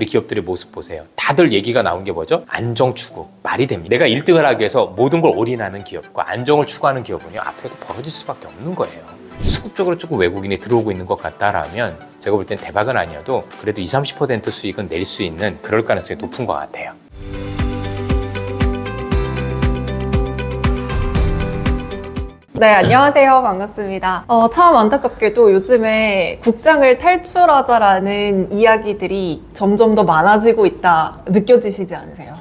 우리 기업들의 모습 보세요. 다들 얘기가 나온 게 뭐죠? 안정 추구. 말이 됩니다. 내가 1등을 하기 위해서 모든 걸 올인하는 기업과 안정을 추구하는 기업은요, 앞으로도 벌어질 수밖에 없는 거예요. 수급적으로 조금 외국인이 들어오고 있는 것 같다라면 제가 볼 땐 대박은 아니어도 그래도 20, 30% 수익은 낼 수 있는 그럴 가능성이 높은 것 같아요. 네, 안녕하세요. 반갑습니다. 어, 참 안타깝게도 요즘에 국장을 탈출하자라는 이야기들이 점점 더 많아지고 있다 느껴지시지 않으세요?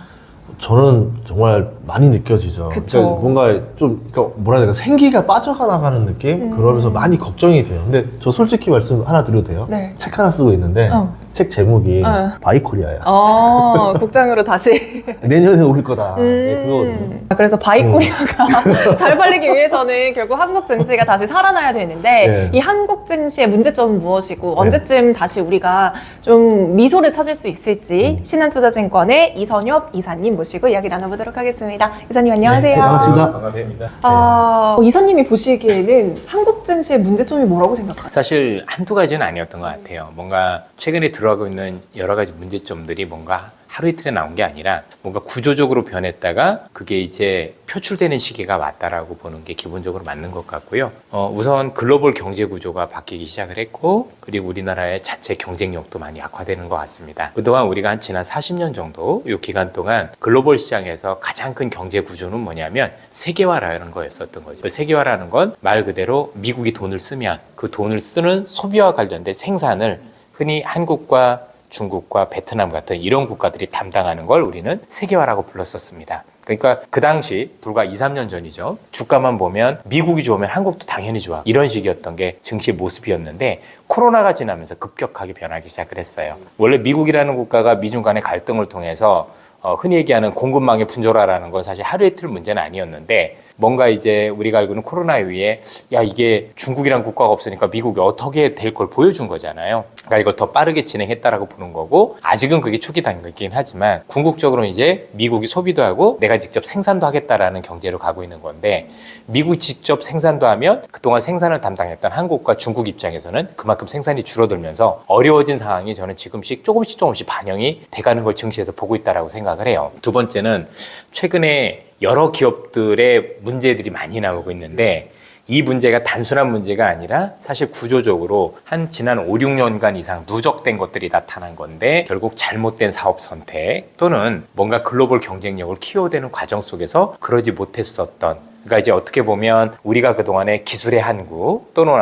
저는 정말 많이 느껴지죠. 그쵸. 그러니까 뭔가 좀 그러니까 뭐라 해야 될까 생기가 빠져가 나가는 느낌. 음. 그러면서 많이 걱정이 돼요. 근데 저 솔직히 말씀 하나 드려도 돼요? 네. 책 하나 쓰고 있는데 어. 책 제목이 어. 바이코리아야. 어, 국장으로 다시. 내년에 올 거다. 네, 그거거든요. 음. 그래서 바이코리아가 잘 팔리기 위해서는 결국 한국 증시가 다시 살아나야 되는데 네. 이 한국 증시의 문제점은 무엇이고 언제쯤 다시 우리가 좀 미소를 찾을 수 있을지 음. 신한투자증권의 이선엽 이사님 모시고 이야기 나눠보도록 하겠습니다. 이사님 안녕하세요. 네, 반갑습니다. 반갑습니다. 아, 어, 이사님이 보시기에는 한국 증시의 문제점이 뭐라고 생각하세요? 사실 한두 가지는 아니었던 것 같아요. 뭔가 최근에 들어가고 있는 여러 가지 문제점들이 뭔가 하루 이틀에 나온 게 아니라 뭔가 구조적으로 변했다가 그게 이제 표출되는 시기가 왔다라고 보는 게 기본적으로 맞는 것 같고요. 어, 우선 글로벌 경제 구조가 바뀌기 시작을 했고 그리고 우리나라의 자체 경쟁력도 많이 약화되는 것 같습니다. 그동안 우리가 한 지난 40년 정도 이 기간 동안 글로벌 시장에서 가장 큰 경제 구조는 뭐냐면 세계화라는 거였었던 거죠. 그 세계화라는 건 말 그대로 미국이 돈을 쓰면 그 돈을 쓰는 소비와 관련된 생산을 흔히 한국과 중국과 베트남 같은 이런 국가들이 담당하는 걸 우리는 세계화라고 불렀었습니다. 그러니까 그 당시 불과 2, 3년 전이죠. 주가만 보면 미국이 좋으면 한국도 당연히 좋아. 이런 식이었던 게 증시의 모습이었는데 코로나가 지나면서 급격하게 변하기 시작을 했어요. 원래 미국이라는 국가가 미중 간의 갈등을 통해서 어, 흔히 얘기하는 공급망의 분절화라는 건 사실 하루 이틀 문제는 아니었는데 뭔가 이제 우리가 알고 있는 코로나 이후에 야 이게 중국이란 국가가 없으니까 미국이 어떻게 될 걸 보여준 거잖아요. 그러니까 이걸 더 빠르게 진행했다라고 보는 거고 아직은 그게 초기 단계이긴 하지만 궁극적으로는 이제 미국이 소비도 하고 내가 직접 생산도 하겠다라는 경제로 가고 있는 건데 미국이 직접 생산도 하면 그동안 생산을 담당했던 한국과 중국 입장에서는 그만큼 생산이 줄어들면서 어려워진 상황이 저는 지금씩 조금씩 조금씩 반영이 돼가는 걸 증시에서 보고 있다라고 생각을 해요. 두 번째는 최근에 여러 기업들의 문제들이 많이 나오고 있는데 이 문제가 단순한 문제가 아니라 사실 구조적으로 한 지난 5, 6년간 이상 누적된 것들이 나타난 건데 결국 잘못된 사업 선택 또는 뭔가 글로벌 경쟁력을 키워대는 과정 속에서 그러지 못했었던 그러니까 이제 어떻게 보면 우리가 그동안에 기술의 한국 또는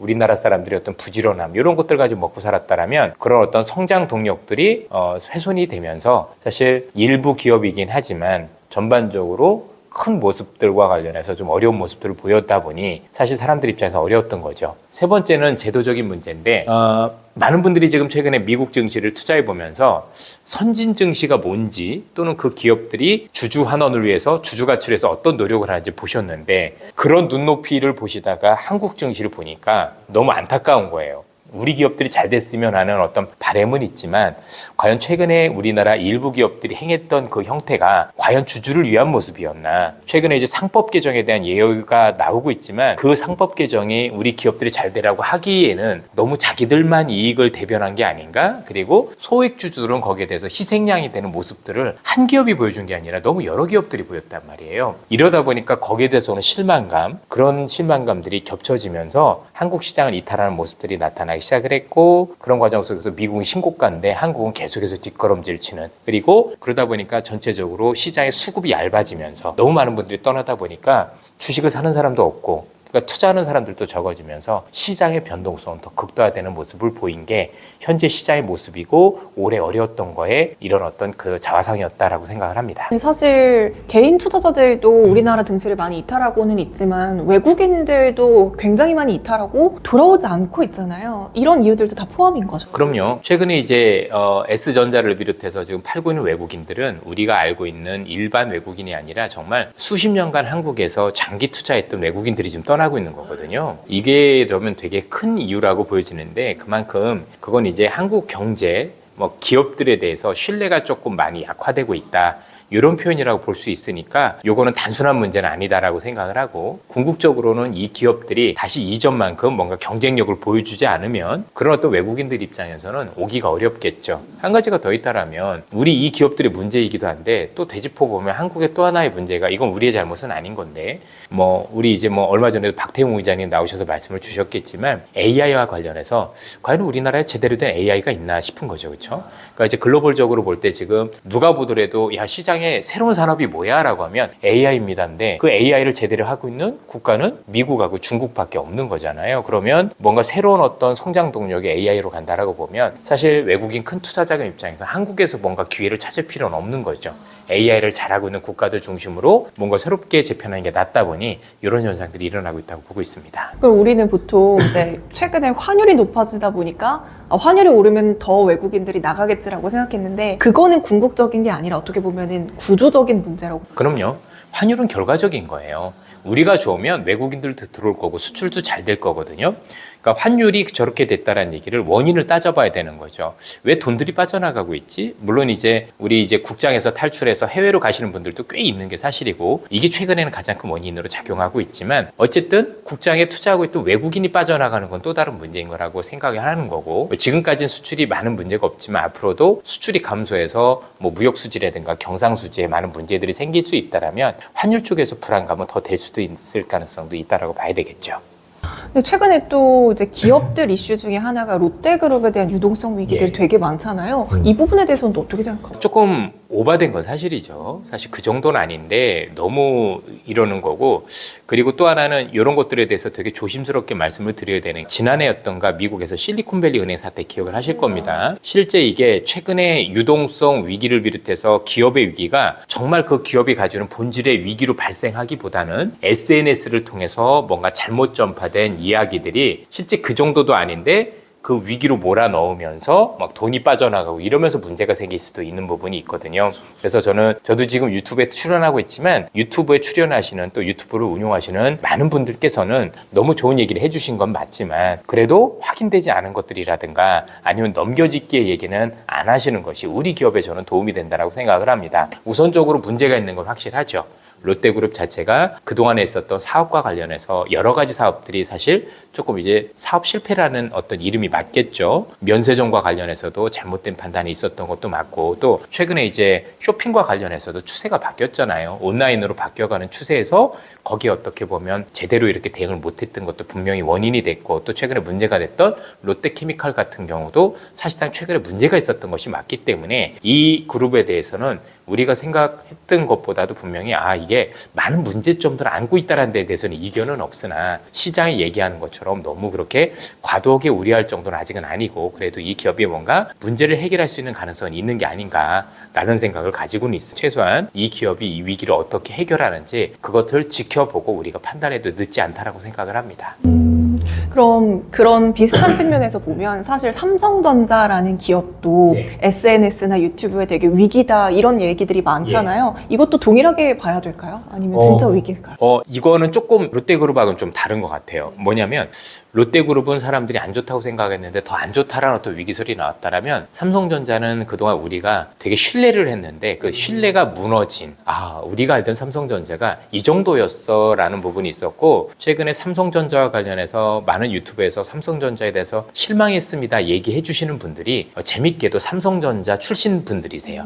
우리나라 사람들의 어떤 부지런함 이런 것들 가지고 먹고 살았다라면 그런 어떤 성장 동력들이 어, 훼손이 되면서 사실 일부 기업이긴 하지만 전반적으로 큰 모습들과 관련해서 좀 어려운 모습들을 보였다 보니 사실 사람들 입장에서 어려웠던 거죠. 세 번째는 제도적인 문제인데 어, 많은 분들이 지금 최근에 미국 증시를 투자해 보면서 선진 증시가 뭔지 또는 그 기업들이 주주 환원을 위해서 주주 가치를 위해서 어떤 노력을 하는지 보셨는데 그런 눈높이를 보시다가 한국 증시를 보니까 너무 안타까운 거예요. 우리 기업들이 잘 됐으면 하는 어떤 바램은 있지만 과연 최근에 우리나라 일부 기업들이 행했던 그 형태가 과연 주주를 위한 모습이었나? 최근에 이제 상법 개정에 대한 예의가 나오고 있지만 그 상법 개정이 우리 기업들이 잘 되라고 하기에는 너무 자기들만 이익을 대변한 게 아닌가? 그리고 소액 주주들은 거기에 대해서 희생양이 되는 모습들을 한 기업이 보여준 게 아니라 너무 여러 기업들이 보였단 말이에요. 이러다 보니까 거기에 대해서 오는 실망감 그런 실망감들이 겹쳐지면서 한국 시장을 이탈하는 모습들이 나타나 기 시작을 했고 그런 과정 속에서 미국은 신고가인데 한국은 계속해서 뒷걸음질 치는. 그리고 그러다 보니까 전체적으로 시장의 수급이 얇아지면서 너무 많은 분들이 떠나다 보니까 주식을 사는 사람도 없고 그러니까 투자하는 사람들도 적어지면서 시장의 변동성은 더 극도화되는 모습을 보인 게 현재 시장의 모습이고 올해 어려웠던 거에 이런 어떤 그 자화상이었다라고 생각을 합니다. 사실 개인 투자자들도 우리나라 증시를 많이 이탈하고는 있지만 외국인들도 굉장히 많이 이탈하고 돌아오지 않고 있잖아요. 이런 이유들도 다 포함인 거죠. 그럼요. 최근에 이제 어, S전자를 비롯해서 지금 팔고 있는 외국인들은 우리가 알고 있는 일반 외국인이 아니라 정말 수십 년간 한국에서 장기 투자했던 외국인들이 지금 떠 나고 있는 거거든요. 이게 그러면 되게 큰 이유라고 보여지는데 그만큼 그건 이제 한국 경제 뭐 기업들에 대해서 신뢰가 조금 많이 약화되고 있다. 이런 표현이라고 볼 수 있으니까 요거는 단순한 문제는 아니다라고 생각을 하고 궁극적으로는 이 기업들이 다시 이전만큼 뭔가 경쟁력을 보여주지 않으면 그런 어떤 외국인들 입장에서는 오기가 어렵겠죠. 한 가지가 더 있다라면 우리 이 기업들의 문제이기도 한데 또 되짚어 보면 한국의 또 하나의 문제가 이건 우리의 잘못은 아닌 건데 뭐 우리 이제 뭐 얼마 전에도 박태웅 의장님 나오셔서 말씀을 주셨겠지만 AI와 관련해서 과연 우리나라에 제대로 된 AI가 있나 싶은 거죠. 그렇죠? 그러니까 이제 글로벌적으로 볼 때 지금 누가 보더라도 야 시장 에 새로운 산업이 뭐야라고 하면 AI입니다인데 그 AI를 제대로 하고 있는 국가는 미국하고 중국밖에 없는 거잖아요. 그러면 뭔가 새로운 어떤 성장 동력이 AI로 간다라고 보면 사실 외국인 큰 투자자금 입장에서 한국에서 뭔가 기회를 찾을 필요는 없는 거죠. AI를 잘하고 있는 국가들 중심으로 뭔가 새롭게 재편하는 게 낫다 보니 이런 현상들이 일어나고 있다고 보고 있습니다. 그럼 우리는 보통 이제 최근에 환율이 높아지다 보니까 아, 환율이 오르면 더 외국인들이 나가겠지라고 생각했는데 그거는 궁극적인 게 아니라 어떻게 보면은 구조적인 문제라고. 그럼요. 환율은 결과적인 거예요. 우리가 좋으면 외국인들도 들어올 거고 수출도 잘 될 거거든요. 그러니까 환율이 저렇게 됐다라는 얘기를 원인을 따져봐야 되는 거죠. 왜 돈들이 빠져나가고 있지? 물론 이제 우리 이제 국장에서 탈출해서 해외로 가시는 분들도 꽤 있는 게 사실이고 이게 최근에는 가장 큰 원인으로 작용하고 있지만 어쨌든 국장에 투자하고 있던 외국인이 빠져나가는 건 또 다른 문제인 거라고 생각을 하는 거고 지금까지는 수출이 많은 문제가 없지만 앞으로도 수출이 감소해서 뭐 무역 수지라든가 경상 수지에 많은 문제들이 생길 수 있다라면 환율 쪽에서 불안감은 더 될 수도 있을 가능성도 있다라고 봐야 되겠죠. 최근에 또 이제 기업들 이슈 중에 하나가 롯데그룹에 대한 유동성 위기들이 예. 되게 많잖아요. 음. 이 부분에 대해서는 또 어떻게 생각하세요? 조금 오바된 건 사실이죠. 사실 그 정도는 아닌데 너무 이러는 거고 그리고 또 하나는 이런 것들에 대해서 되게 조심스럽게 말씀을 드려야 되는 지난해였던가 미국에서 실리콘밸리 은행 사태 기억을 하실 겁니다. 실제 이게 최근에 유동성 위기를 비롯해서 기업의 위기가 정말 그 기업이 가지는 본질의 위기로 발생하기보다는 SNS를 통해서 뭔가 잘못 전파된 이야기들이 실제 그 정도도 아닌데 그 위기로 몰아 넣으면서 막 돈이 빠져나가고 이러면서 문제가 생길 수도 있는 부분이 있거든요. 그래서 저는 저도 지금 유튜브에 출연하고 있지만 유튜브에 출연하시는 또 유튜브를 운용하시는 많은 분들께서는 너무 좋은 얘기를 해주신 건 맞지만 그래도 확인되지 않은 것들이라든가 아니면 넘겨짓기의 얘기는 안 하시는 것이 우리 기업에 저는 도움이 된다라고 생각을 합니다. 우선적으로 문제가 있는 건 확실하죠. 롯데그룹 자체가 그동안에 있었던 사업과 관련해서 여러 가지 사업들이 사실 조금 이제 사업 실패라는 어떤 이름이 맞겠죠. 면세점과 관련해서도 잘못된 판단이 있었던 것도 맞고 또 최근에 이제 쇼핑과 관련해서도 추세가 바뀌었잖아요. 온라인으로 바뀌어가는 추세에서 거기에 어떻게 보면 제대로 이렇게 대응을 못했던 것도 분명히 원인이 됐고 또 최근에 문제가 됐던 롯데케미칼 같은 경우도 사실상 최근에 문제가 있었던 것이 맞기 때문에 이 그룹에 대해서는 우리가 생각했던 것보다도 분명히 아 이게 많은 문제점들을 안고 있다는 데 대해서는 이견은 없으나 시장이 얘기하는 것처럼 너무 그렇게 과도하게 우려할 정도는 아직은 아니고 그래도 이 기업이 뭔가 문제를 해결할 수 있는 가능성이 있는 게 아닌가라는 생각을 가지고는 있습니다. 최소한 이 기업이 이 위기를 어떻게 해결하는지 그것을 지켜 보고 우리가 판단해도 늦지 않다라고 생각을 합니다. 그럼 그런 비슷한 측면에서 보면 사실 삼성전자라는 기업도 네. SNS나 유튜브에 되게 위기다 이런 얘기들이 많잖아요. 이것도 동일하게 봐야 될까요? 아니면 진짜 어. 위기일까요? 어, 이거는 조금 롯데그룹하고는 좀 다른 것 같아요. 뭐냐면 롯데그룹은 사람들이 안 좋다고 생각했는데 더 안 좋다라는 어떤 위기설이 나왔다라면 삼성전자는 그동안 우리가 되게 신뢰를 했는데 그 신뢰가 무너진 아 우리가 알던 삼성전자가 이 정도였어라는 부분이 있었고 최근에 삼성전자와 관련해서 많은 유튜브에서 삼성전자에 대해서 실망했습니다 얘기해 주시는 분들이 어, 재밌게도 삼성전자 출신 분들이세요.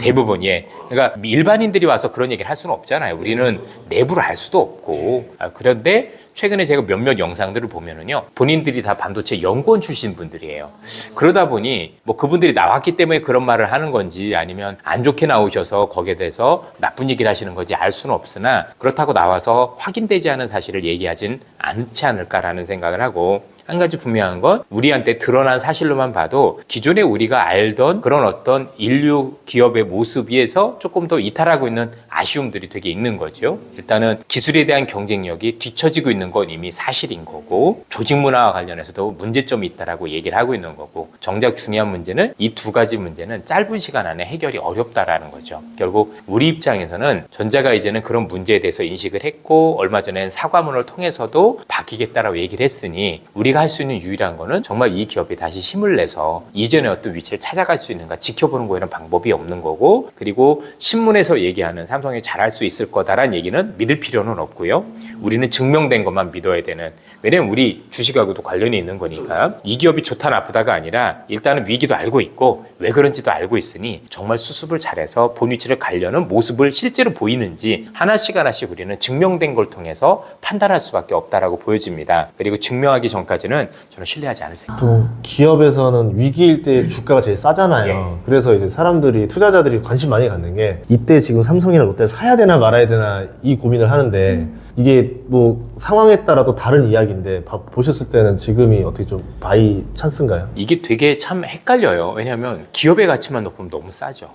대부분 예. 그러니까 일반인들이 와서 그런 얘기를 할 수는 없잖아요. 우리는 내부를 알 수도 없고 아, 그런데 최근에 제가 몇몇 영상들을 보면은요 본인들이 다 반도체 연구원 출신 분들이에요. 그러다 보니 뭐 그분들이 나왔기 때문에 그런 말을 하는 건지 아니면 안 좋게 나오셔서 거기에 대해서 나쁜 얘기를 하시는 건지 알 수는 없으나 그렇다고 나와서 확인되지 않은 사실을 얘기하진 않지 않을까라는 생각을 하고 한 가지 분명한 건 우리한테 드러난 사실로만 봐도 기존에 우리가 알던 그런 어떤 인류 기업의 모습에서 조금 더 이탈하고 있는 아쉬움들이 되게 있는 거죠. 일단은 기술에 대한 경쟁력이 뒤처지고 있는 건 이미 사실인 거고 조직 문화와 관련해서도 문제점이 있다라고 얘기를 하고 있는 거고 정작 중요한 문제는 이 두 가지 문제는 짧은 시간 안에 해결이 어렵다라는 거죠. 결국 우리 입장에서는 전자가 이제는 그런 문제에 대해서 인식을 했고 얼마 전엔 사과문을 통해서도 바뀌겠다라고 얘기를 했으니 우리가 우리가 할 수 있는 유일한 거는 정말 이 기업이 다시 힘을 내서 이전의 어떤 위치를 찾아갈 수 있는가 지켜보는 거에는 방법이 없는 거고 그리고 신문에서 얘기하는 삼성이 잘할 수 있을 거다라는 얘기는 믿을 필요는 없고요. 우리는 증명된 것만 믿어야 되는 왜냐면 우리 주식하고도 관련이 있는 거니까 이 기업이 좋다 나쁘다가 아니라 일단은 위기도 알고 있고 왜 그런지도 알고 있으니 정말 수습을 잘해서 본 위치를 가려는 모습을 실제로 보이는지 하나씩 하나씩 우리는 증명된 걸 통해서 판단할 수밖에 없다라고 보여집니다. 그리고 증명하기 전까지는 저는 신뢰하지 않으세요. 보통 기업에서는 위기일 때 주가가 제일 싸잖아요. 그래서 이제 사람들이 투자자들이 관심 많이 갖는 게 이때 지금 삼성이나 롯데 사야 되나 말아야 되나 이 고민을 하는데 이게 뭐 상황에 따라 또 다른 이야기인데 봐- 보셨을 때는 지금이 어떻게 좀 바이 찬스인가요? 이게 되게 참 헷갈려요. 왜냐하면 기업의 가치만 높으면 너무 싸죠.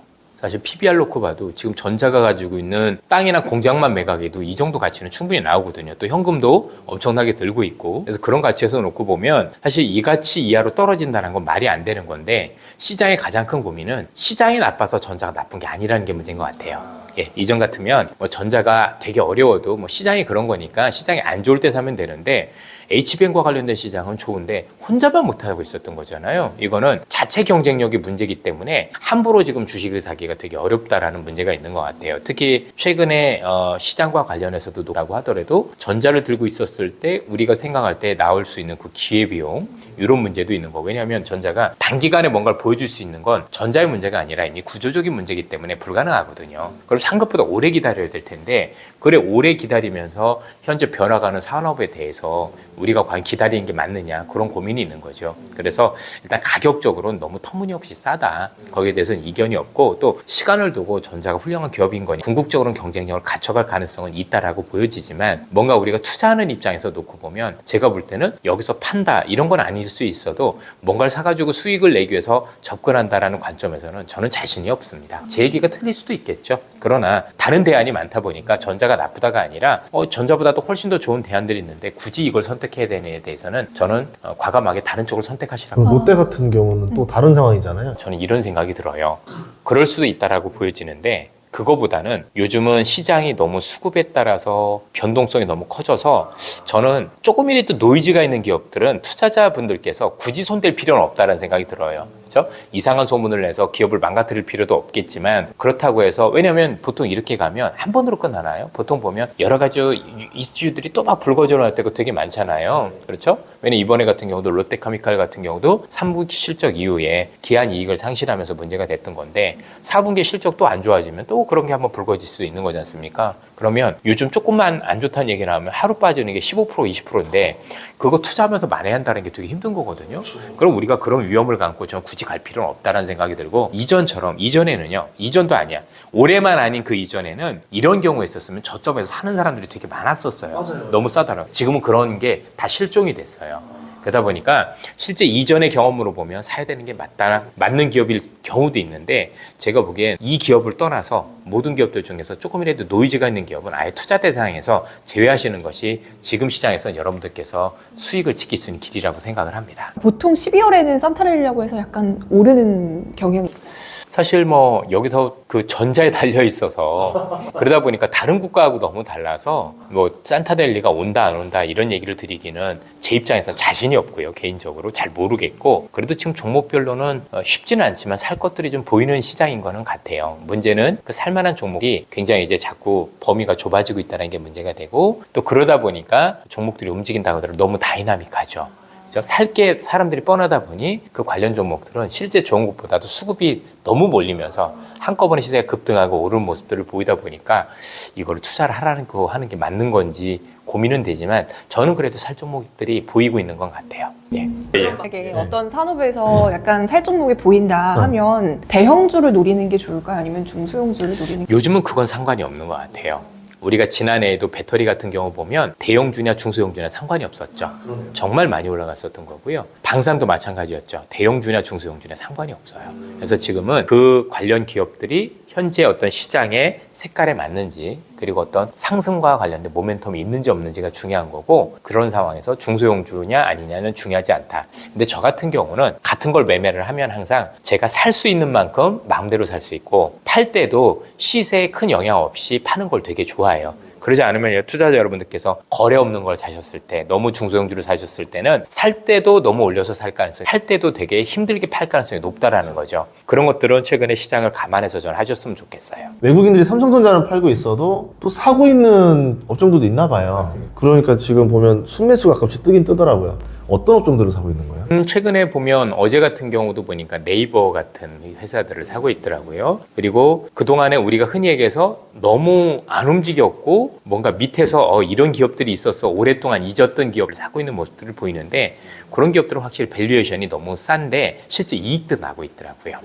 사실 PBR 놓고 봐도 지금 전자가 가지고 있는 땅이나 공장만 매각해도 이 정도 가치는 충분히 나오거든요. 또 현금도 엄청나게 들고 있고. 그래서 그런 가치에서 놓고 보면 사실 이 가치 이하로 떨어진다는 건 말이 안 되는 건데 시장의 가장 큰 고민은 시장이 나빠서 전자가 나쁜 게 아니라는 게 문제인 것 같아요. 예, 이전 같으면 뭐 전자가 되게 어려워도 뭐 시장이 그런 거니까 시장이 안 좋을 때 사면 되는데 HBM과 관련된 시장은 좋은데 혼자만 못하고 있었던 거잖아요. 이거는 자체 경쟁력이 문제이기 때문에 함부로 지금 주식을 사기가 되게 어렵다라는 문제가 있는 것 같아요. 특히 최근에 어, 시장과 관련해서도 높다고 하더라도 전자를 들고 있었을 때 우리가 생각할 때 나올 수 있는 그 기회비용 이런 문제도 있는 거. 왜냐하면 전자가 단기간에 뭔가를 보여줄 수 있는 건 전자의 문제가 아니라 이미 구조적인 문제이기 때문에 불가능하거든요. 그럼 상급보다 오래 기다려야 될 텐데 그래 오래 기다리면서 현재 변화가는 산업에 대해서 우리가 과연 기다리는 게 맞느냐 그런 고민이 있는 거죠. 그래서 일단 가격적으로는 너무 터무니없이 싸다. 거기에 대해서는 이견이 없고 또 시간을 두고 전자가 훌륭한 기업인 거니 궁극적으로는 경쟁력을 갖춰갈 가능성은 있다라고 보여지지만 뭔가 우리가 투자하는 입장에서 놓고 보면 제가 볼 때는 여기서 판다 이런 건 아 닐수 있어도 뭔가를 사가지고 수익을 내기 위해서 접근한다라는 관점에서는 저는 자신이 없습니다. 제 얘기가 틀릴 수도 있겠죠. 그러나 다른 대안이 많다 보니까 전자가 나쁘다가 아니라 어, 전자보다도 훨씬 더 좋은 대안들이 있는데 굳이 이걸 선택해야 되느냐에 대해서는 저는 어, 과감하게 다른 쪽을 선택하시라고 롯데 같은 경우는 또 다른 상황이잖아요. 저는 이런 생각이 들어요. 그럴 수도 있다라고 보여지는데 그거보다는 요즘은 시장이 너무 수급에 따라서 변동성이 너무 커져서 저는 조금이라도 노이즈가 있는 기업들은 투자자분들께서 굳이 손댈 필요는 없다는 생각이 들어요. 그렇죠? 이상한 소문을 내서 기업을 망가뜨릴 필요도 없겠지만 그렇다고 해서 왜냐하면 보통 이렇게 가면 한 번으로 끝나나요? 보통 보면 여러 가지 이슈들이 또 막 불거져 나올 때가 되게 많잖아요. 그렇죠? 왜냐 이번에 같은 경우도 롯데카미칼 같은 경우도 3분기 실적 이후에 기한 이익을 상실하면서 문제가 됐던 건데 4분기 실적도 안 좋아지면 또 그런 게 한번 불거질 수 있는 거지 않습니까? 그러면 요즘 조금만 안 좋다는 얘기 나오면 하루 빠지는 게 15% 20%인데 그거 투자하면서 만회한다는 게 되게 힘든 거거든요. 그럼 우리가 그런 위험을 감고 저는 굳이 갈 필요는 없다라는 생각이 들고 이전처럼 이전에는요. 이전도 아니야. 올해만 아닌 그 이전에는 이런 경우가 있었으면 저점에서 사는 사람들이 되게 많았었어요. 너무 싸다라. 지금은 그런 게 다 실종이 됐어요. 그러다 보니까 실제 이전의 경험으로 보면 사야 되는 게 맞다, 맞는 기업일 경우도 있는데 제가 보기엔 이 기업을 떠나서 모든 기업들 중에서 조금이라도 노이즈가 있는 기업은 아예 투자 대상에서 제외하시는 것이 지금 시장에서 여러분들께서 수익을 지킬 수 있는 길이라고 생각을 합니다. 보통 12월에는 산타렐리라고 해서 약간 오르는 경향이 사실 뭐 여기서 그 전자에 달려 있어서 그러다 보니까 다른 국가하고 너무 달라서 뭐 산타델리가 온다 안 온다 이런 얘기를 드리기는 제 입장에서 자신이 없고요. 개인적으로 잘 모르겠고 그래도 지금 종목별로는 어, 쉽지는 않지만 살 것들이 좀 보이는 시장인 거는 같아요. 문제는 그살 만한 종목이 굉장히 이제 자꾸 범위가 좁아지고 있다는 게 문제가 되고 또 그러다 보니까 종목들이 움직인다고 하더라도 너무 다이나믹하죠 살게 사람들이 뻔하다 보니 그 관련 종목들은 실제 좋은 것보다도 수급이 너무 몰리면서 한꺼번에 시세가 급등하고 오르는 모습들을 보이다 보니까 이걸 투자를 하라는 거 하는 게 맞는 건지 고민은 되지만 저는 그래도 살 종목들이 보이고 있는 건 같아요. 예. 만약에 어떤 산업에서 약간 살 종목이 보인다 하면 대형주를 노리는 게 좋을까요? 아니면 중소형주를 노리는 게 요즘은 그건 상관이 없는 것 같아요. 우리가 지난해에도 배터리 같은 경우 보면 대형주냐 중소형주냐 상관이 없었죠. 정말 많이 올라갔었던 거고요. 방산도 마찬가지였죠. 대형주냐 중소형주냐 상관이 없어요. 그래서 지금은 그 관련 기업들이 현재 어떤 시장의 색깔에 맞는지 그리고 어떤 상승과 관련된 모멘텀이 있는지 없는지가 중요한 거고 그런 상황에서 중소형주냐 아니냐는 중요하지 않다. 근데 저 같은 경우는 같은 걸 매매를 하면 항상 제가 살 수 있는 만큼 마음대로 살 수 있고 팔 때도 시세에 큰 영향 없이 파는 걸 되게 좋아해요. 그러지 않으면 투자자 여러분들께서 거래 없는 걸 사셨을 때 너무 중소형주를 사셨을 때는 살 때도 너무 올려서 살 가능성이 팔 때도 되게 힘들게 팔 가능성이 높다라는 거죠. 그런 것들은 최근에 시장을 감안해서 전 하셨으면 좋겠어요. 외국인들이 삼성전자는 팔고 있어도 또 사고 있는 업종들도 있나 봐요. 그러니까 지금 보면 순매수 가끔씩 뜨긴 뜨더라고요. 어떤 업종들을 사고 있는 거예요? 음, 최근에 보면 어제 같은 경우도 보니까 네이버 같은 회사들을 사고 있더라고요. 그리고 그동안에 우리가 흔히 얘기해서 너무 안 움직였고 뭔가 밑에서 어, 이런 기업들이 있었어 오랫동안 잊었던 기업을 사고 있는 모습들을 보이는데 그런 기업들은 확실히 밸류에이션이 너무 싼데 실제 이익도 나고 있더라고요.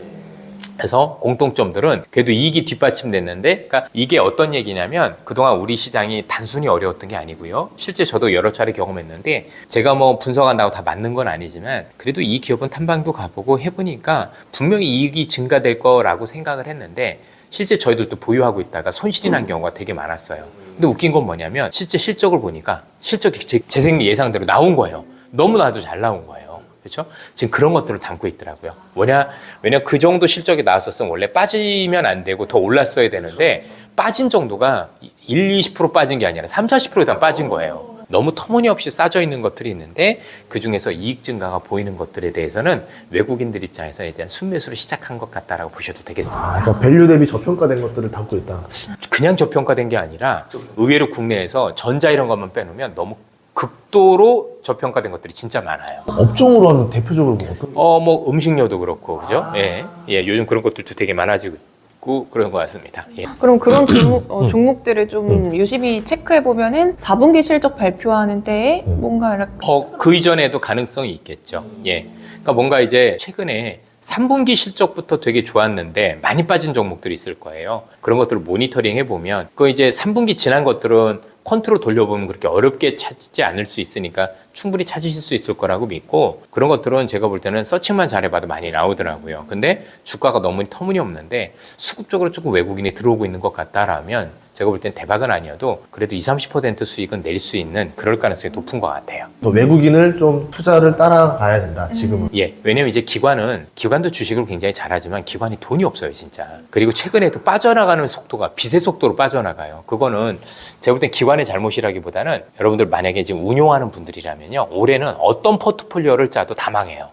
그래서 공통점들은 그래도 이익이 뒷받침됐는데, 그러니까 이게 어떤 얘기냐면 그동안 우리 시장이 단순히 어려웠던 게 아니고요. 실제 저도 여러 차례 경험했는데 제가 뭐 분석한다고 다 맞는 건 아니지만 그래도 이 기업은 탐방도 가보고 해보니까 분명히 이익이 증가될 거라고 생각을 했는데 실제 저희들도 보유하고 있다가 손실이 난 경우가 되게 많았어요. 근데 웃긴 건 뭐냐면 실제 실적을 보니까 실적이 제, 제 생- 예상대로 나온 거예요. 너무나도 잘 나온 거예요. 그렇죠? 지금 그런 것들을 담고 있더라고요. 뭐냐? 왜냐 그 정도 실적이 나왔었으면 원래 빠지면 안 되고 더 올랐어야 되는데 빠진 정도가 1, 20% 빠진 게 아니라 3, 40% 이상 빠진 거예요. 너무 터무니없이 싸져 있는 것들이 있는데 그 중에서 이익 증가가 보이는 것들에 대해서는 외국인들 입장에서는 일단 순매수를 시작한 것 같다라고 보셔도 되겠습니다. 그러니까 밸류 대비 저평가된 것들을 담고 있다. 그냥 저평가된 게 아니라 의외로 국내에서 전자 이런 것만 빼놓으면 너무 극도로 저평가된 것들이 진짜 많아요. 업종으로 하면 대표적으로 뭐 어떤? 어, 뭐 음식료도 그렇고, 그죠? 예. 예, 요즘 그런 것들도 되게 많아지고 있고 그런 것 같습니다. 예. 그럼 그런 종목, 어, 종목들을 좀 유심히 체크해 보면은 4분기 실적 발표하는 때에 뭔가 이렇게 어, 그 이전에도 가능성이 있겠죠. 예. 그러니까 뭔가 이제 최근에 3분기 실적부터 되게 좋았는데 많이 빠진 종목들이 있을 거예요. 그런 것들을 모니터링 해보면 그 이제 3분기 지난 것들은 컨트롤 돌려보면 그렇게 어렵게 찾지 않을 수 있으니까 충분히 찾으실 수 있을 거라고 믿고 그런 것들은 제가 볼 때는 서칭만 잘해봐도 많이 나오더라고요. 근데 주가가 너무 터무니없는데 수급적으로 조금 외국인이 들어오고 있는 것 같다라면 제가 볼 땐 대박은 아니어도 그래도 20, 30% 수익은 낼 수 있는 그럴 가능성이 높은 것 같아요. 또 외국인을 좀 투자를 따라가야 된다. 지금은. 예, 왜냐면 이제 기관은 기관도 주식을 굉장히 잘하지만 기관이 돈이 없어요, 진짜. 그리고 최근에도 빠져나가는 속도가 빛의 속도로 빠져나가요. 그거는 제가 볼 땐 기관의 잘못이라기보다는 여러분들 만약에 지금 운용하는 분들이라면요, 올해는 어떤 포트폴리오를 짜도 다 망해요.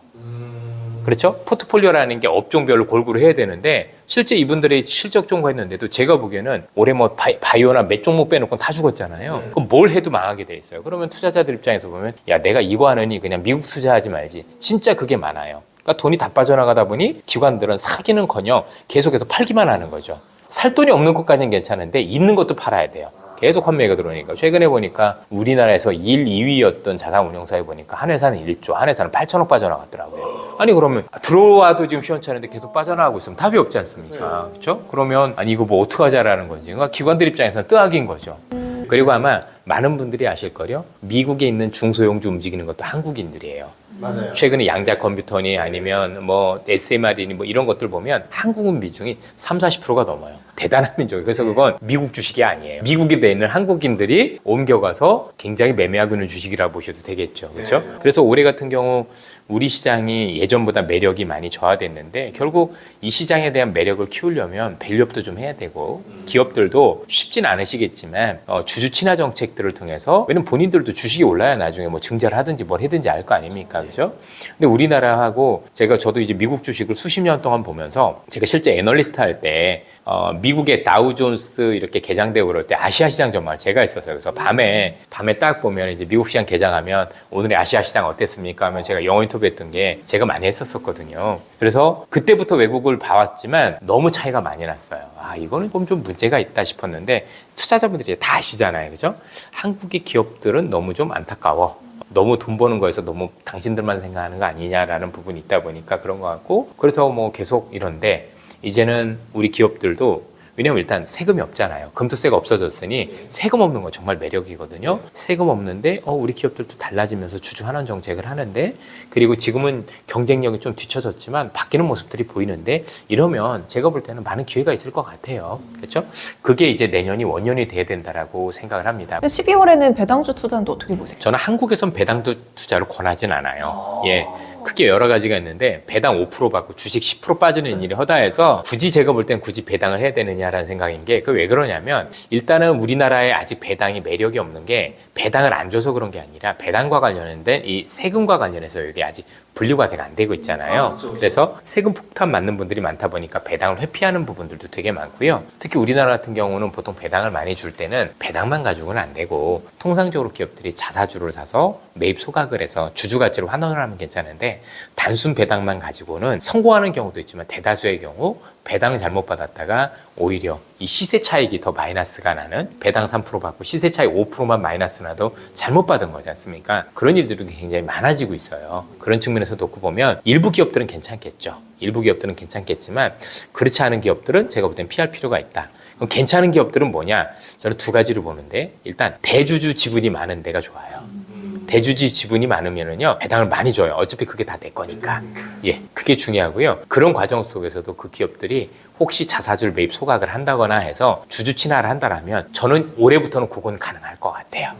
그렇죠? 포트폴리오라는 게 업종별로 골고루 해야 되는데 실제 이분들이 실적 종가했는데도 제가 보기에는 올해 뭐 바이, 바이 오나 몇 종목 빼놓고 다 죽었잖아요. 그럼 뭘 해도 망하게 돼 있어요. 그러면 투자자들 입장에서 보면 야 내가 이거 하느니 그냥 미국 투자하지 말지. 진짜 그게 많아요. 그러니까 돈이 다 빠져나가다 보니 기관들은 사기는커녕 계속해서 팔기만 하는 거죠. 살 돈이 없는 것까지는 괜찮은데 있는 것도 팔아야 돼요. 계속 환매가 들어오니까 최근에 보니까 우리나라에서 1, 2위였던 자산운용사에 보니까 한 회사는 1조, 한 회사는 8천억 빠져나갔더라고요. 아니 그러면 들어와도 지금 시원찮은데 계속 빠져나가고 있으면 답이 없지 않습니까? 그렇죠? 그러면 아니 이거 뭐 어떡하자라는 건지 그러니까 기관들 입장에서는 뜨악인 거죠. 그리고 아마 많은 분들이 아실 거요. 미국에 있는 중소형주 움직이는 것도 한국인들이에요. 맞아요. 최근에 양자 컴퓨터니 아니면 뭐 SMR이니 뭐 이런 것들 보면 한국은 비중이 3, 40%가 넘어요. 대단한 민족이에요. 그래서 그건 미국 주식이 아니에요. 미국에 돼 있는 한국인들이 옮겨가서 굉장히 매매하고 있는 주식이라고 보셔도 되겠죠. 그렇죠? 그래서 올해 같은 경우 우리 시장이 예전보다 매력이 많이 저하됐는데 결국 이 시장에 대한 매력을 키우려면 밸류업도 좀 해야 되고 기업들도 쉽진 않으시겠지만 어, 주주 친화 정책들을 통해서 왜냐면 본인들도 주식이 올라야 나중에 뭐 증자를 하든지 뭘 하든지 알 거 아닙니까 그죠? 근데 우리나라하고 제가 저도 이제 미국 주식을 수십 년 동안 보면서 제가 실제 애널리스트 할 때 어, 미국의 다우존스 이렇게 개장되고 그럴 때 아시아 시장 전망을 제가 했었어요. 그래서 밤에 밤에 딱 보면 이제 미국 시장 개장하면 오늘의 아시아 시장 어땠습니까? 하면 제가 영어 인터뷰 했던 게 제가 많이 했었었거든요. 그래서 그때부터 외국을 봐왔지만 너무 차이가 많이 났어요. 아 이거는 좀, 좀 문제가 있다 싶었는데 투자자분들이 다 아시잖아요, 그죠? 한국의 기업들은 너무 좀 안타까워. 너무 돈 버는 거에서 너무 당신들만 생각하는 거 아니냐라는 부분이 있다 보니까 그런 것 같고 그래서 뭐 계속 이런데 이제는 우리 기업들도 왜냐면 일단 세금이 없잖아요. 금투세가 없어졌으니 세금 없는 건 정말 매력이거든요. 세금 없는데 어 우리 기업들도 달라지면서 주주 환원 정책을 하는데 그리고 지금은 경쟁력이 좀 뒤처졌지만 바뀌는 모습들이 보이는데 이러면 제가 볼 때는 많은 기회가 있을 것 같아요. 그렇죠? 그게 이제 내년이 원년이 돼야 된다라고 생각을 합니다. 12월에는 배당주 투자는 또 어떻게 보세요? 저는 한국에선 배당도 투자 투자를 권하진 않아요. 예. 크게 여러 가지가 있는데 배당 5% 받고 주식 10% 빠지는 일이 허다해서 굳이 제가 볼 땐 굳이 배당을 해야 되느냐라는 생각인 게 그 왜 그러냐면 일단은 우리나라에 아직 배당이 매력이 없는 게 배당을 안 줘서 그런 게 아니라 배당과 관련된 이 세금과 관련해서 이게 아직 분류가 안 되고 있잖아요. 그래서 세금 폭탄 맞는 분들이 많다 보니까 배당을 회피하는 부분들도 되게 많고요. 특히 우리나라 같은 경우는 보통 배당을 많이 줄 때는 배당만 가지고는 안 되고 통상적으로 기업들이 자사주를 사서 매입 소각을 해서 주주 가치를 환원을 하면 괜찮은데 단순 배당만 가지고는 성공하는 경우도 있지만 대다수의 경우 배당을 잘못 받았다가 오히려 이 시세 차익이 더 마이너스가 나는 배당 3% 받고 시세 차익 5%만 마이너스 나도 잘못 받은 거지 않습니까? 그런 일들이 굉장히 많아지고 있어요. 그런 측면에서 놓고 보면 일부 기업들은 괜찮겠죠. 일부 기업들은 괜찮겠지만 그렇지 않은 기업들은 제가 볼 땐 피할 필요가 있다. 그럼 괜찮은 기업들은 뭐냐? 저는 두 가지로 보는데 일단 대주주 지분이 많은 데가 좋아요. 대주주 지분이 많으면은요 배당을 많이 줘요. 어차피 그게 다 내 거니까. 예, 그게 중요하고요. 그런 과정 속에서도 그 기업들이 혹시 자사주를 매입 소각을 한다거나 해서 주주 친화를 한다라면 저는 올해부터는 그건 가능할 것 같아요.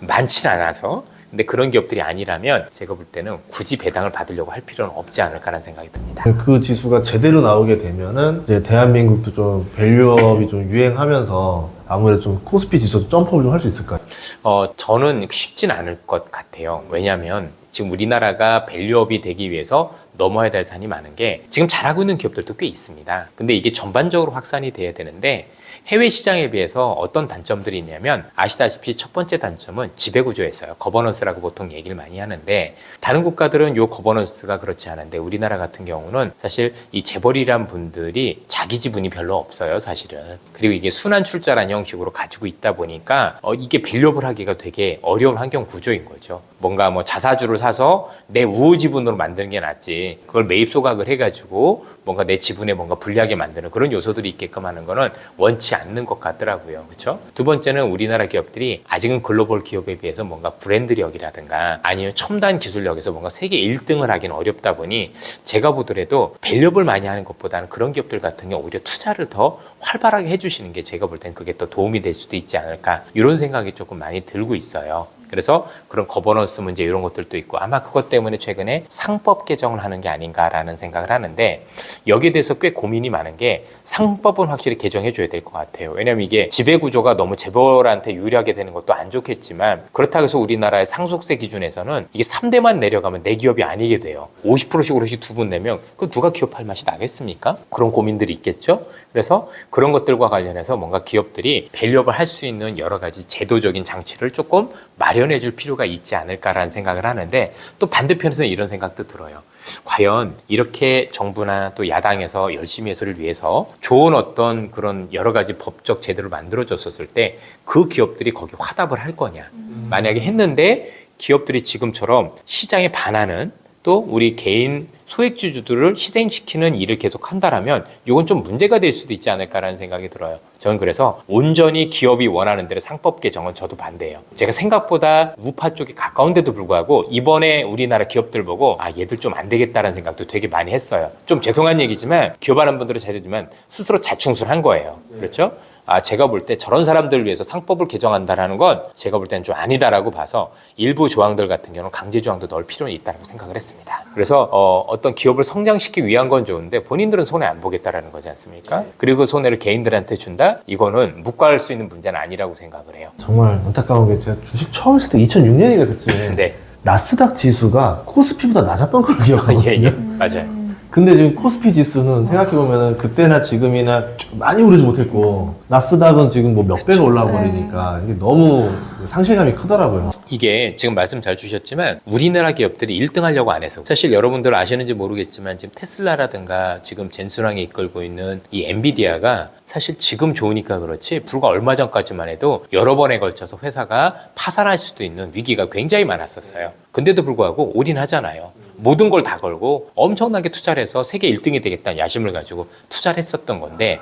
많진 않아서. 근데 그런 기업들이 아니라면 제가 볼 때는 굳이 배당을 받으려고 할 필요는 없지 않을까라는 생각이 듭니다. 그 지수가 제대로 나오게 되면은 이제 대한민국도 좀 밸류업이 좀 유행하면서 아무래도 좀 코스피 지수 점프를 좀 할 수 있을까요? 어, 저는 쉽진 않을 것 같아요. 왜냐하면 지금 우리나라가 밸류업이 되기 위해서 넘어야 될 산이 많은 게 지금 잘하고 있는 기업들도 꽤 있습니다. 근데 이게 전반적으로 확산이 돼야 되는데 해외 시장에 비해서 어떤 단점들이 있냐면 아시다시피 첫 번째 단점은 지배 구조였어요. 거버넌스라고 보통 얘기를 많이 하는데 다른 국가들은 요 거버넌스가 그렇지 않은데 우리나라 같은 경우는 사실 이 재벌이란 분들이 자기 지분이 별로 없어요, 사실은. 그리고 이게 순환 출자라는 형식으로 가지고 있다 보니까 어, 이게 밸류업을 하기가 되게 어려운 환경 구조인 거죠. 뭔가 뭐 자사주를 사서 내 우호 지분으로 만드는 게 낫지. 그걸 매입 소각을 해가지고 뭔가 내 지분에 뭔가 불리하게 만드는 그런 요소들이 있게끔 하는 거는 원치 않는 것 같더라고요. 그렇죠? 두 번째는 우리나라 기업들이 아직은 글로벌 기업에 비해서 뭔가 브랜드력이라든가 아니면 첨단 기술력에서 뭔가 세계 1등을 하기는 어렵다 보니 제가 보더라도 밸류업을 많이 하는 것보다는 그런 기업들 같은 경우 오히려 투자를 더 활발하게 해주시는 게 제가 볼 땐 그게 더 도움이 될 수도 있지 않을까 이런 생각이 조금 많이 들고 있어요. 그래서 그런 거버넌스 문제 이런 것들도 있고 아마 그것 때문에 최근에 상법 개정을 하는 게 아닌가라는 생각을 하는데 여기에 대해서 꽤 고민이 많은 게 상법은 확실히 개정해 줘야 될 것 같아요. 왜냐하면 이게 지배 구조가 너무 재벌한테 유리하게 되는 것도 안 좋겠지만 그렇다고 해서 우리나라의 상속세 기준에서는 이게 3대만 내려가면 내 기업이 아니게 돼요. 50%씩 으로 두분 내면 그 누가 기업할 맛이 나겠습니까? 그런 고민들이 있겠죠. 그래서 그런 것들과 관련해서 뭔가 기업들이 밸류업을 할 수 있는 여러 가지 제도적인 장치를 조금 마련해 줄 필요가 있지 않을까라는 생각을 하는데 또 반대편에서는 이런 생각도 들어요. 과연 이렇게 정부나 또 야당에서 열심히 해서를 위해서 좋은 어떤 그런 여러 가지 법적 제도를 만들어줬었을 때 그 기업들이 거기 화답을 할 거냐. 만약에 했는데 기업들이 지금처럼 시장에 반하는 또 우리 개인 소액주주들을 희생시키는 일을 계속 한다라면 이건 좀 문제가 될 수도 있지 않을까라는 생각이 들어요. 저는 그래서 온전히 기업이 원하는 대로 상법 개정은 저도 반대예요. 제가 생각보다 우파 쪽에 가까운데도 불구하고 이번에 우리나라 기업들 보고 아 얘들 좀 안 되겠다라는 생각도 되게 많이 했어요. 좀 죄송한 얘기지만 기업하는 분들은 잘해주지만 스스로 자충수를 한 거예요. 그렇죠? 아, 제가 볼 때 저런 사람들을 위해서 상법을 개정한다라는 건 제가 볼 때는 좀 아니다라고 봐서 일부 조항들 같은 경우는 강제 조항도 넣을 필요는 있다고 생각을 했습니다. 그래서 어, 어떤 기업을 성장시키기 위한 건 좋은데 본인들은 손해 안 보겠다라는 거지 않습니까? 그리고 그 손해를 개인들한테 준다? 이거는 묵과할 수 있는 문제는 아니라고 생각을 해요. 정말 안타까운 게 제가 주식 처음 했을 때 2006년인가 그쯤에 네. 나스닥 지수가 코스피보다 낮았던 걸로 예, 기억하거든요. 예. 맞아요. 근데 지금 코스피 지수는 생각해보면은 그때나 지금이나 좀 많이 오르지 못했고 나스닥은 지금 뭐 몇 배가 올라와 버리니까 이게 너무 상실감이 크더라고요. 이게 지금 말씀 잘 주셨지만 우리나라 기업들이 1등 하려고 안 해서 사실 여러분들 아시는지 모르겠지만 지금 테슬라라든가 지금 젠수랑이 이끌고 있는 이 엔비디아가 사실 지금 좋으니까 그렇지 불과 얼마 전까지만 해도 여러 번에 걸쳐서 회사가 파산할 수도 있는 위기가 굉장히 많았었어요. 근데도 불구하고 올인하잖아요. 모든 걸 다 걸고 엄청나게 투자를 해서 세계 1등이 되겠다는 야심을 가지고 투자를 했었던 건데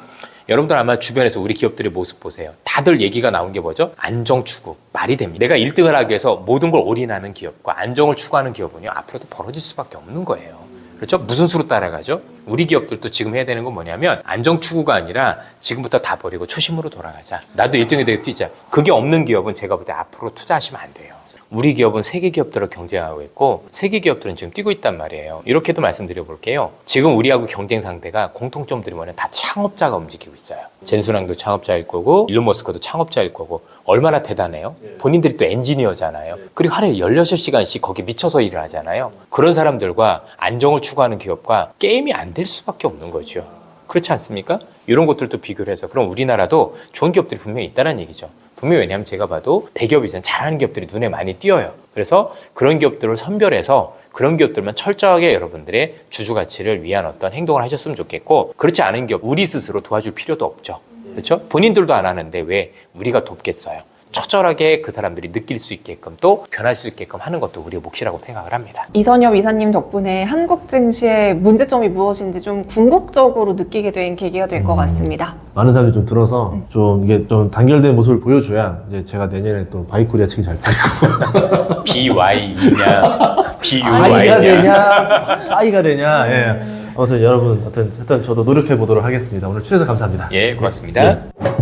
여러분들 아마 주변에서 우리 기업들의 모습 보세요. 다들 얘기가 나온 게 뭐죠? 안정 추구. 말이 됩니다. 내가 1등을 하기 위해서 모든 걸 올인하는 기업과 안정을 추구하는 기업은요, 앞으로도 벌어질 수밖에 없는 거예요. 그렇죠? 무슨 수로 따라가죠? 우리 기업들도 지금 해야 되는 건 뭐냐면 안정 추구가 아니라 지금부터 다 버리고 초심으로 돌아가자. 나도 1등이 되게 뛰자. 그게 없는 기업은 제가 볼 때 앞으로 투자하시면 안 돼요. 우리 기업은 세계 기업들과 경쟁하고 있고 세계 기업들은 지금 뛰고 있단 말이에요. 이렇게도 말씀드려 볼게요. 지금 우리하고 경쟁 상대가 공통점들이 뭐냐 다 창업자가 움직이고 있어요. 젠순왕도 창업자일 거고 일론 머스크도 창업자일 거고 얼마나 대단해요? 본인들이 또 엔지니어잖아요. 그리고 하루에 16시간씩 거기 미쳐서 일을 하잖아요. 그런 사람들과 안정을 추구하는 기업과 게임이 안 될 수밖에 없는 거죠. 그렇지 않습니까? 이런 것들도 비교를 해서 그럼 우리나라도 좋은 기업들이 분명히 있다는 얘기죠. 분명히 왜냐하면 제가 봐도 대기업이 전 잘하는 기업들이 눈에 많이 띄어요. 그래서 그런 기업들을 선별해서 그런 기업들만 철저하게 여러분들의 주주 가치를 위한 어떤 행동을 하셨으면 좋겠고 그렇지 않은 기업 우리 스스로 도와줄 필요도 없죠. 그렇죠? 본인들도 안 하는데 왜 우리가 돕겠어요? 처절하게 그 사람들이 느낄 수 있게끔 또 변할 수 있게끔 하는 것도 우리의 몫이라고 생각을 합니다. 이선엽 이사님 덕분에 한국 증시의 문제점이 무엇인지 좀 궁극적으로 느끼게 된 계기가 될 것 같습니다. 많은 사람들이 좀 들어서 좀 이게 좀 단결된 모습을 보여줘야 이제 제가 내년에 또 바이코리아 책이 잘 팔리고 BY냐, 아이가. 되냐 아이가 되냐 예. 아무튼 여러분 어떤 어떤 저도 노력해 보도록 하겠습니다 오늘 출연해서 감사합니다 예, 고맙습니다. 네.